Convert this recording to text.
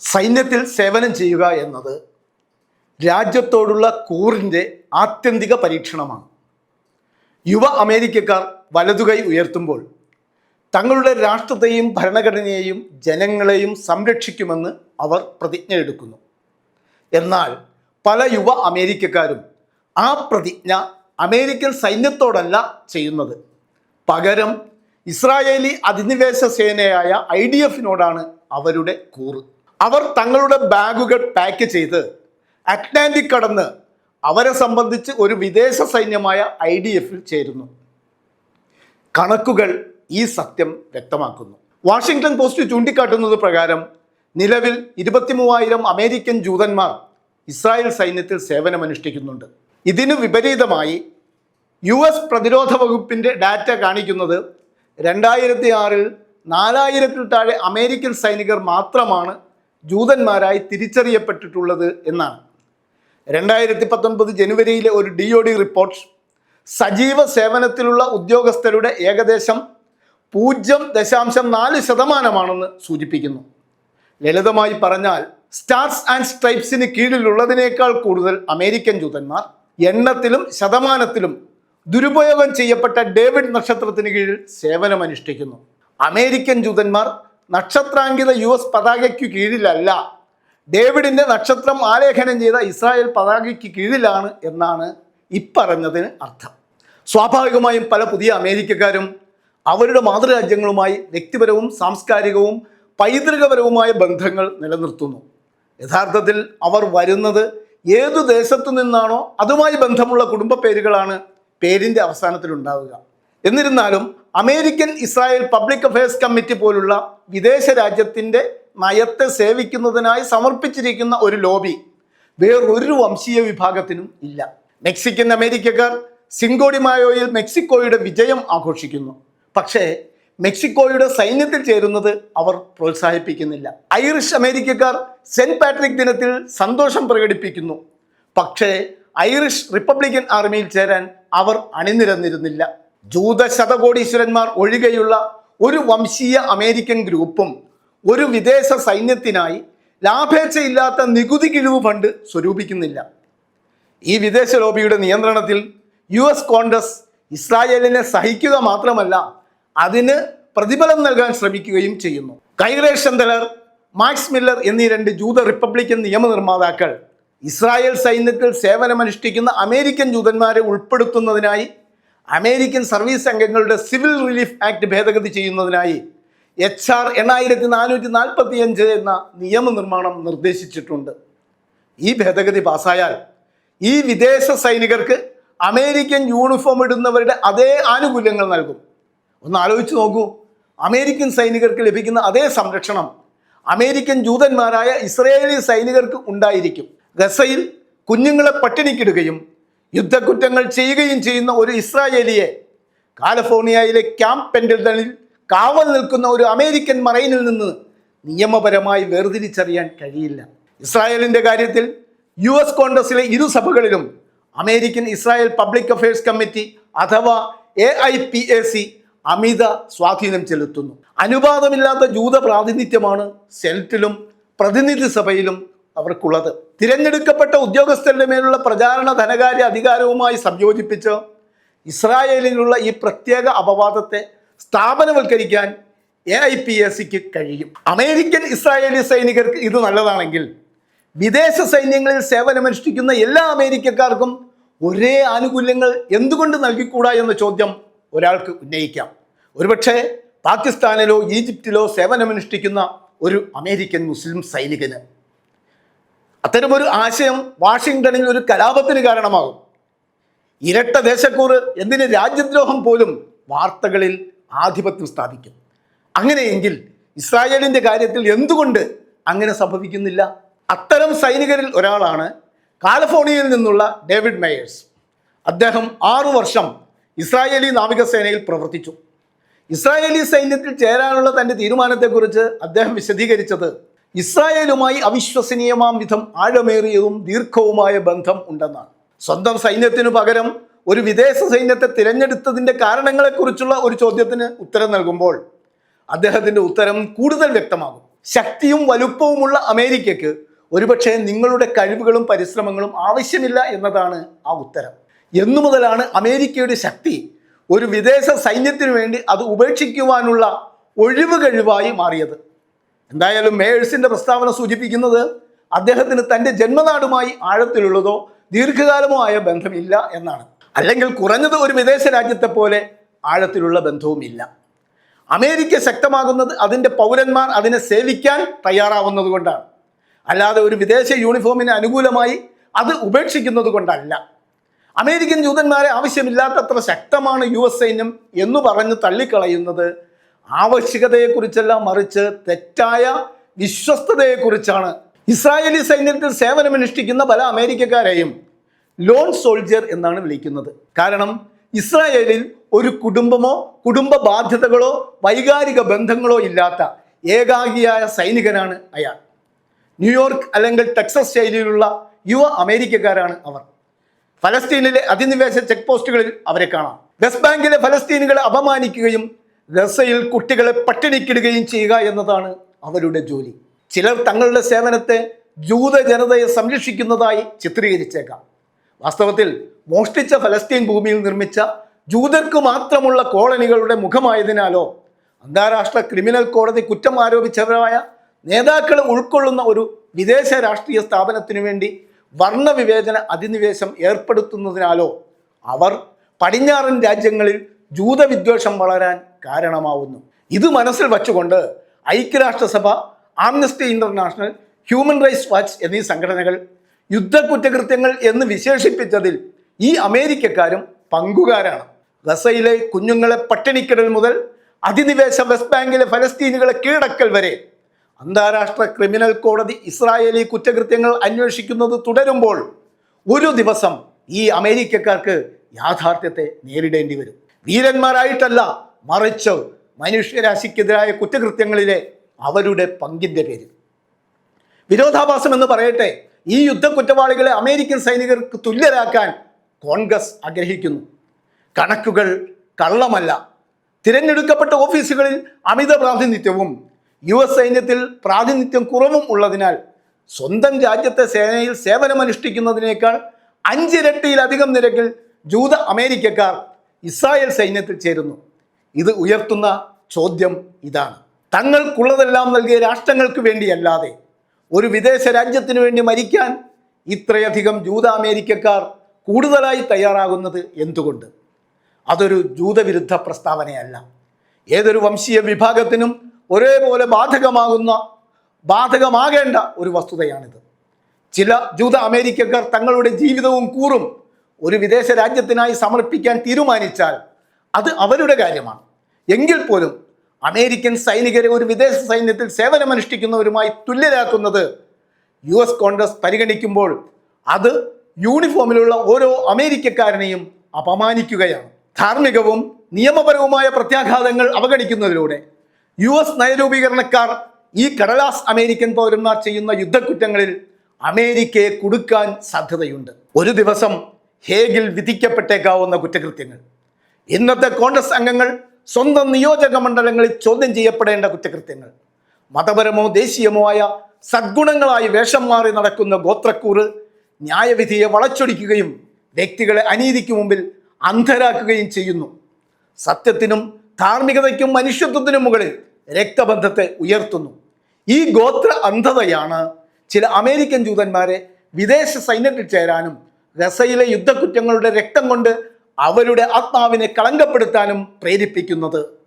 സൈന്യത്തിൽ സേവനം ചെയ്യുക എന്നത് രാജ്യത്തോടുള്ള കൂറിന്റെ ആത്യന്തിക പരീക്ഷണമാണ്. യുവ അമേരിക്കക്കാർ വലതുകൈ ഉയർത്തുമ്പോൾ തങ്ങളുടെ രാഷ്ട്രത്തെയും ഭരണഘടനയെയും ജനങ്ങളെയും സംരക്ഷിക്കുമെന്ന് അവർ പ്രതിജ്ഞ എടുക്കുന്നു. എന്നാൽ പല യുവ അമേരിക്കക്കാരും ആ പ്രതിജ്ഞ അമേരിക്കൻ സൈന്യത്തോടല്ല ചെയ്യുന്നത്. പകരം ഇസ്രായേലി അധിനിവേശ സേനയായ ഐ ഡി എഫിനോടാണ് അവരുടെ കൂറ്. അവർ തങ്ങളുടെ ബാഗുകൾ പാക്ക് ചെയ്ത് അറ്റ്ലാന്റിക് കടന്ന് അവരെ സംബന്ധിച്ച് ഒരു വിദേശ സൈന്യമായ ഐ ഡി എഫിൽ ചേരുന്നു. കണക്കുകൾ ഈ സത്യം വ്യക്തമാക്കുന്നു. വാഷിംഗ്ടൺ പോസ്റ്റ് ചൂണ്ടിക്കാട്ടുന്നത് പ്രകാരം നിലവിൽ ഇരുപത്തി മൂവായിരം അമേരിക്കൻ ജൂതന്മാർ ഇസ്രായേൽ സൈന്യത്തിൽ സേവനമനുഷ്ഠിക്കുന്നുണ്ട്. ഇതിനു വിപരീതമായി യു എസ് പ്രതിരോധ വകുപ്പിന്റെ ഡാറ്റ കാണിക്കുന്നത് രണ്ടായിരത്തി ആറിൽ നാലായിരത്തിൽ താഴെ അമേരിക്കൻ സൈനികർ മാത്രമാണ് ജൂതന്മാരായി തിരിച്ചറിയപ്പെട്ടിട്ടുള്ളത് എന്നാണ്. രണ്ടായിരത്തി പത്തൊൻപത് ജനുവരിയിലെ ഒരു ഡി ഒ ഡി റിപ്പോർട്ട് സജീവ സേവനത്തിലുള്ള ഉദ്യോഗസ്ഥരുടെ ഏകദേശം പൂജ്യം ദശാംശം നാല് ശതമാനമാണെന്ന് സൂചിപ്പിക്കുന്നു. ലളിതമായി പറഞ്ഞാൽ സ്റ്റാർസ് ആൻഡ് സ്ട്രൈപ്സിന് കീഴിലുള്ളതിനേക്കാൾ കൂടുതൽ അമേരിക്കൻ ജൂതന്മാർ എണ്ണത്തിലും ശതമാനത്തിലും ദുരുപയോഗം ചെയ്യപ്പെട്ട ഡേവിഡ് നക്ഷത്രത്തിന് കീഴിൽ സേവനമനുഷ്ഠിക്കുന്നു. അമേരിക്കൻ ജൂതന്മാർ നക്ഷത്രാങ്കിത യു എസ് പതാകയ്ക്ക് കീഴിലല്ല. ഡേവിഡിന്റെ നക്ഷത്രം ആലേഖനം ചെയ്ത ഇസ്രായേൽ പതാകയ്ക്ക് കീഴിലാണ് എന്നാണ് ഇപ്പറഞ്ഞതിന് അർത്ഥം. സ്വാഭാവികമായും പല പുതിയ അമേരിക്കക്കാരും അവരുടെ മാതൃരാജ്യങ്ങളുമായി വ്യക്തിപരവും സാംസ്കാരികവും പൈതൃകപരവുമായ ബന്ധങ്ങൾ നിലനിർത്തുന്നു. യഥാർത്ഥത്തിൽ അവർ വരുന്നത് ഏതു ദേശത്തു നിന്നാണോ അതുമായി ബന്ധമുള്ള കുടുംബ പേരുകളാണ് പേരിന്റെ അവസാനത്തിലുണ്ടാവുക. എന്നിരുന്നാലും American Israel public affairs committee പോലുള്ള വിദേശ രാജ്യത്തിന്റെ നയത്തെ സേവിക്കുന്നതിനായി സമർപ്പിച്ചിരിക്കുന്ന ഒരു ലോബി വേറൊരു വംശീയ വിഭാഗത്തിനും ഇല്ല. മെക്സിക്കൻ അമേരിക്കക്കാർ സിങ്കോഡി മായോയിൽ മെക്സിക്കോയുടെ വിജയം ആഘോഷിക്കുന്നു. പക്ഷേ മെക്സിക്കോയുടെ സൈന്യത്തിൽ ചേരുന്നത് അവർ പ്രോത്സാഹിപ്പിക്കുന്നില്ല. ഐറിഷ് അമേരിക്കക്കാർ സെന്റ് പാട്രിക് ദിനത്തിൽ സന്തോഷം പ്രകടിപ്പിക്കുന്നു. പക്ഷേ ഐറിഷ് റിപ്പബ്ലിക്കൻ ആർമിയിൽ ചേരാൻ അവർ അണിനിരന്നിരുന്നില്ല. ജൂത ശതകോടീശ്വരന്മാർ ഒഴികെയുള്ള ഒരു വംശീയ അമേരിക്കൻ ഗ്രൂപ്പും ഒരു വിദേശ സൈന്യത്തിനായി ലാഭേച്ഛയില്ലാത്ത നികുതി കിഴിവ് ഫണ്ട് സ്വരൂപിക്കുന്നില്ല. ഈ വിദേശ ലോബിയുടെ നിയന്ത്രണത്തിൽ യു എസ് കോൺഗ്രസ് ഇസ്രായേലിനെ സഹിക്കുക മാത്രമല്ല അതിന് പ്രതിഫലം നൽകാൻ ശ്രമിക്കുകയും ചെയ്യുന്നു. കൈറേഷ് ചന്ദലർ മാക്സ് മില്ലർ എന്നീ രണ്ട് ജൂത റിപ്പബ്ലിക്കൻ നിയമനിർമ്മാതാക്കൾ ഇസ്രായേൽ സൈന്യത്തിൽ സേവനമനുഷ്ഠിക്കുന്ന അമേരിക്കൻ ജൂതന്മാരെ ഉൾപ്പെടുത്തുന്നതിനായി അമേരിക്കൻ സർവീസ് അംഗങ്ങളുടെ സിവിൽ റിലീഫ് ആക്ട് ഭേദഗതി ചെയ്യുന്നതിനായി എച്ച് ആർ എണ്ണായിരത്തി നാനൂറ്റി നാൽപ്പത്തി അഞ്ച് എന്ന നിയമനിർമ്മാണം നിർദ്ദേശിച്ചിട്ടുണ്ട്. ഈ ഭേദഗതി പാസ്സായാൽ ഈ വിദേശ സൈനികർക്ക് അമേരിക്കൻ യൂണിഫോം ഇടുന്നവരുടെ അതേ ആനുകൂല്യങ്ങൾ നൽകും. ഒന്ന് ആലോചിച്ച് നോക്കൂ. അമേരിക്കൻ സൈനികർക്ക് ലഭിക്കുന്ന അതേ സംരക്ഷണം അമേരിക്കൻ ജൂതന്മാരായ ഇസ്രയേലി സൈനികർക്ക് ഉണ്ടായിരിക്കും. ഗസയിൽ കുഞ്ഞുങ്ങളെ പട്ടിണിക്കിടുകയും യുദ്ധക്കുറ്റങ്ങൾ ചെയ്യുകയും ചെയ്യുന്ന ഒരു ഇസ്രായേലിയെ കാലിഫോർണിയയിലെ ക്യാമ്പ് പെൻഡൽട്ടണിൽ കാവൽ നിൽക്കുന്ന ഒരു അമേരിക്കൻ മറൈനിൽ നിന്ന് നിയമപരമായി വേർതിരിച്ചറിയാൻ കഴിയില്ല. ഇസ്രായേലിന്റെ കാര്യത്തിൽ യു എസ് കോൺഗ്രസിലെ ഇരു സഭകളിലും American Israel public affairs committee അഥവാ A I P A C അമിത സ്വാധീനം ചെലുത്തുന്നു. അനുപാതമില്ലാത്ത ജൂത പ്രാതിനിധ്യമാണ് സെനറ്റിലും പ്രതിനിധി സഭയിലും അവർക്കുള്ളത്. തിരഞ്ഞെടുക്കപ്പെട്ട ഉദ്യോഗസ്ഥരുടെ മേലുള്ള പ്രചാരണ ധനകാര്യ അധികാരവുമായി സംയോജിപ്പിച്ച് ഇസ്രായേലിനുള്ള ഈ പ്രത്യേക അപവാദത്തെ സ്ഥാപനവൽക്കരിക്കാൻ എ ഐ പി എസ് സിക്ക് കഴിയും. അമേരിക്കൻ ഇസ്രായേലി സൈനികർക്ക് ഇത് നല്ലതാണെങ്കിൽ വിദേശ സൈന്യങ്ങളിൽ സേവനമനുഷ്ഠിക്കുന്ന എല്ലാ അമേരിക്കക്കാർക്കും ഒരേ ആനുകൂല്യങ്ങൾ എന്തുകൊണ്ട് നൽകിക്കൂടാ എന്ന ചോദ്യം ഒരാൾക്ക് ഉന്നയിക്കാം. ഒരുപക്ഷെ പാകിസ്ഥാനിലോ ഈജിപ്തിലോ സേവനമനുഷ്ഠിക്കുന്ന ഒരു അമേരിക്കൻ മുസ്ലിം സൈനികന് അത്തരമൊരു ആശയം വാഷിങ്ടണിൽ ഒരു കലാപത്തിന് കാരണമാകും. ഇരട്ട ദേശക്കൂറ് എന്തിന് രാജ്യദ്രോഹം പോലും വാർത്തകളിൽ ആധിപത്യം സ്ഥാപിക്കും. അങ്ങനെയെങ്കിൽ ഇസ്രായേലിന്റെ കാര്യത്തിൽ എന്തുകൊണ്ട് അങ്ങനെ സംഭവിക്കുന്നില്ല? അത്തരം സൈനികരിൽ ഒരാളാണ് കാലിഫോർണിയയിൽ നിന്നുള്ള ഡേവിഡ് മേയേഴ്സ്. അദ്ദേഹം ആറു വർഷം ഇസ്രായേലി നാവികസേനയിൽ പ്രവർത്തിച്ചു. ഇസ്രായേലി സൈന്യത്തിൽ ചേരാനുള്ള തന്റെ തീരുമാനത്തെക്കുറിച്ച് അദ്ദേഹം വിശദീകരിച്ചത് ഇസ്രായേലുമായി അവിശ്വസനീയമാം വിധം ആഴമേറിയതും ദീർഘവുമായ ബന്ധം ഉണ്ടെന്നാണ്. സ്വന്തം സൈന്യത്തിനു പകരം ഒരു വിദേശ സൈന്യത്തെ തിരഞ്ഞെടുത്തതിന്റെ കാരണങ്ങളെക്കുറിച്ചുള്ള ഒരു ചോദ്യത്തിന് ഉത്തരം നൽകുമ്പോൾ അദ്ദേഹത്തിന്റെ ഉത്തരം കൂടുതൽ വ്യക്തമാകും. ശക്തിയും വലുപ്പവുമുള്ള അമേരിക്കയ്ക്ക് ഒരുപക്ഷെ നിങ്ങളുടെ കഴിവുകളും പരിശ്രമങ്ങളും ആവശ്യമില്ല എന്നതാണ് ആ ഉത്തരം. എന്നു മുതലാണ് അമേരിക്കയുടെ ശക്തി ഒരു വിദേശ സൈന്യത്തിനു വേണ്ടി അത് ഉപേക്ഷിക്കുവാനുള്ള ഒഴിവ് കഴിവായി മാറിയത്. എന്തായാലും മേഴ്സിന്റെ പ്രസ്താവന സൂചിപ്പിക്കുന്നത് അദ്ദേഹത്തിന് തന്റെ ജന്മനാടുമായി ആഴത്തിലുള്ളതോ ദീർഘകാലമോ ആയ ബന്ധമില്ല എന്നാണ്. അല്ലെങ്കിൽ കുറഞ്ഞത് ഒരു വിദേശ രാജ്യത്തെ പോലെ ആഴത്തിലുള്ള ബന്ധവുമില്ല അമേരിക്ക ശക്തമാകുന്നത് അതിന്റെ പൗരന്മാർ അതിനെ സേവിക്കാൻ തയ്യാറാവുന്നത് കൊണ്ടാണ്. അല്ലാതെ ഒരു വിദേശ യൂണിഫോമിന് അനുകൂലമായി അത് ഉപേക്ഷിക്കുന്നത് കൊണ്ടല്ല. അമേരിക്കൻ ജൂതന്മാരെ ആവശ്യമില്ലാത്തത്ര ശക്തമാണ് യു എസ് സൈന്യം എന്ന് പറഞ്ഞ് തള്ളിക്കളയുന്നത് ആവശ്യകതയെക്കുറിച്ചല്ല മറിച്ച് തെറ്റായ വിശ്വസ്തതയെക്കുറിച്ചാണ്. ഇസ്രായേലി സൈന്യത്തിൽ സേവനമനുഷ്ഠിക്കുന്ന പല അമേരിക്കക്കാരെയും ലോൺ സോൾജിയർ എന്നാണ് വിളിക്കുന്നത്. കാരണം ഇസ്രായേലിൽ ഒരു കുടുംബമോ കുടുംബ ബാധ്യതകളോ വൈകാരിക ബന്ധങ്ങളോ ഇല്ലാത്ത ഏകാഗിയായ സൈനികനാണ് അയാൾ. ന്യൂയോർക്ക് അല്ലെങ്കിൽ ടെക്സസ് ശൈലിയിലുള്ള യുവ അമേരിക്കക്കാരാണ് അവർ. ഫലസ്തീനിലെ അധിനിവേശ ചെക്ക് പോസ്റ്റുകളിൽ അവരെ കാണാം. വെസ്റ്റ് ബാങ്കിലെ ഫലസ്തീനുകളെ അപമാനിക്കുകയും ഗസയിൽ കുട്ടികളെ പട്ടിണിക്കിടുകയും ചെയ്യുക എന്നതാണ് അവരുടെ ജോലി. ചിലർ തങ്ങളുടെ സേവനത്തെ ജൂത ജനതയെ സംരക്ഷിക്കുന്നതായി ചിത്രീകരിച്ചേക്കാം. വാസ്തവത്തിൽ മോഷ്ടിച്ച ഫലസ്തീൻ ഭൂമിയിൽ നിർമ്മിച്ച ജൂതർക്ക് മാത്രമുള്ള കോളനികളുടെ മുഖമായതിനാലോ അന്താരാഷ്ട്ര ക്രിമിനൽ കോടതി കുറ്റം ആരോപിച്ചവരായ നേതാക്കളെ ഉൾക്കൊള്ളുന്ന ഒരു വിദേശ രാഷ്ട്രീയ സ്ഥാപനത്തിനു വേണ്ടി വർണവിവേചന അധിനിവേശം ഏർപ്പെടുത്തുന്നതിനാലോ അവർ പടിഞ്ഞാറൻ രാജ്യങ്ങളിൽ ജൂതവിദ്വേഷം വളരാൻ കാരണമാവുന്നു. ഇത് മനസ്സിൽ വച്ചുകൊണ്ട് ഐക്യരാഷ്ട്രസഭ Amnesty International Human Rights Watch എന്നീ സംഘടനകൾ യുദ്ധകുറ്റകൃത്യങ്ങൾ എന്ന് വിശേഷിപ്പിച്ചതിൽ ഈ അമേരിക്കക്കാരും പങ്കുകാരാണ്. ഗസയിലെ കുഞ്ഞുങ്ങളെ പട്ടിണിക്കിടൽ മുതൽ അധിനിവേശ വെസ്റ്റ് ബാങ്കിലെ ഫലസ്തീനുകളെ കീഴടക്കൽ വരെ അന്താരാഷ്ട്ര ക്രിമിനൽ കോടതി ഇസ്രായേലി കുറ്റകൃത്യങ്ങൾ അന്വേഷിക്കുന്നത് തുടരുമ്പോൾ ഒരു ദിവസം ഈ അമേരിക്കക്കാർക്ക് യാഥാർത്ഥ്യത്തെ നേരിടേണ്ടി വരും. വീരന്മാരായിട്ടല്ല മറിച്ച് മനുഷ്യരാശിക്കെതിരായ കുറ്റകൃത്യങ്ങളിലെ അവരുടെ പങ്കിന്റെ പേരിൽ. വിരോധാഭാസം എന്ന് പറയട്ടെ ഈ യുദ്ധ കുറ്റവാളികളെ അമേരിക്കൻ സൈനികർക്ക് തുല്യരാക്കാൻ കോൺഗ്രസ് ആഗ്രഹിക്കുന്നു. കണക്കുകൾ കള്ളമല്ല. തിരഞ്ഞെടുക്കപ്പെട്ട ഓഫീസുകളിൽ അമിത പ്രാതിനിധ്യവും യു എസ് സൈന്യത്തിൽ പ്രാതിനിധ്യം കുറവും ഉള്ളതിനാൽ സ്വന്തം രാജ്യത്തെ സേനയിൽ സേവനമനുഷ്ഠിക്കുന്നതിനേക്കാൾ അഞ്ചിരട്ടിയിലധികം നിരക്കിൽ ജൂത അമേരിക്കക്കാർ ഇസ്രായേൽ സൈന്യത്തിൽ ചേരുന്നു. ഇത് ഉയർത്തുന്ന ചോദ്യം ഇതാണ്. തങ്ങൾക്കുള്ളതെല്ലാം നൽകിയ രാഷ്ട്രങ്ങൾക്ക് വേണ്ടിയല്ലാതെ ഒരു വിദേശ രാജ്യത്തിന് വേണ്ടി മരിക്കാൻ ഇത്രയധികം ജൂത അമേരിക്കക്കാർ കൂടുതലായി തയ്യാറാകുന്നത് എന്തുകൊണ്ട്? അതൊരു ജൂതവിരുദ്ധ പ്രസ്താവനയല്ല. ഏതൊരു വംശീയ വിഭാഗത്തിനും ഒരേപോലെ ബാധകമാകുന്ന ബാധകമാകേണ്ട ഒരു വസ്തുതയാണിത്. ചില ജൂത അമേരിക്കക്കാർ തങ്ങളുടെ ജീവിതവും കൂറും ഒരു വിദേശ രാജ്യത്തിനായി സമർപ്പിക്കാൻ തീരുമാനിച്ചാൽ അത് അവരുടെ കാര്യമാണ്. എങ്കിൽ പോലും അമേരിക്കൻ സൈനികരെ ഒരു വിദേശ സൈന്യത്തിൽ സേവനമനുഷ്ഠിക്കുന്നവരുമായി തുല്യരാക്കുന്നത് യു എസ് കോൺഗ്രസ് പരിഗണിക്കുമ്പോൾ അത് യൂണിഫോമിലുള്ള ഓരോ അമേരിക്കക്കാരനെയും അപമാനിക്കുകയാണ്. ധാർമ്മികവും നിയമപരവുമായ പ്രത്യാഘാതങ്ങൾ അവഗണിക്കുന്നതിലൂടെ യു എസ് നയരൂപീകരണക്കാർ ഈ കടലാസ് അമേരിക്കൻ പൗരന്മാർ ചെയ്യുന്ന യുദ്ധക്കുറ്റങ്ങളിൽ അമേരിക്കയെ കുടുക്കാൻ സാധ്യതയുണ്ട്. ഒരു ദിവസം ഹേഗിൽ വിധിക്കപ്പെട്ടേക്കാവുന്ന കുറ്റകൃത്യങ്ങൾ. ഇന്നത്തെ കോൺഗ്രസ് അംഗങ്ങൾ സ്വന്തം നിയോജക മണ്ഡലങ്ങളിൽ ചോദ്യം ചെയ്യപ്പെടേണ്ട കുറ്റകൃത്യങ്ങൾ. മതപരമോ ദേശീയമോ ആയ സദ്ഗുണങ്ങളായി വേഷം മാറി നടക്കുന്ന ഗോത്രക്കൂറ് ന്യായവിധിയെ വളച്ചൊടിക്കുകയും വ്യക്തികളെ അനീതിക്ക് മുമ്പിൽ അന്ധരാക്കുകയും ചെയ്യുന്നു. സത്യത്തിനും ധാർമ്മികതയ്ക്കും മനുഷ്യത്വത്തിനും മുകളിൽ രക്തബന്ധത്തെ ഉയർത്തുന്നു. ഈ ഗോത്ര അന്ധതയാണ് ചില അമേരിക്കൻ ജൂതന്മാരെ വിദേശ സൈന്യത്തിൽ ചേരാനും ഗസയിലെ യുദ്ധക്കുറ്റങ്ങളുടെ രക്തം കൊണ്ട് അവരുടെ ആത്മാവിനെ കളങ്കപ്പെടുത്താനും പ്രേരിപ്പിക്കുന്നത്.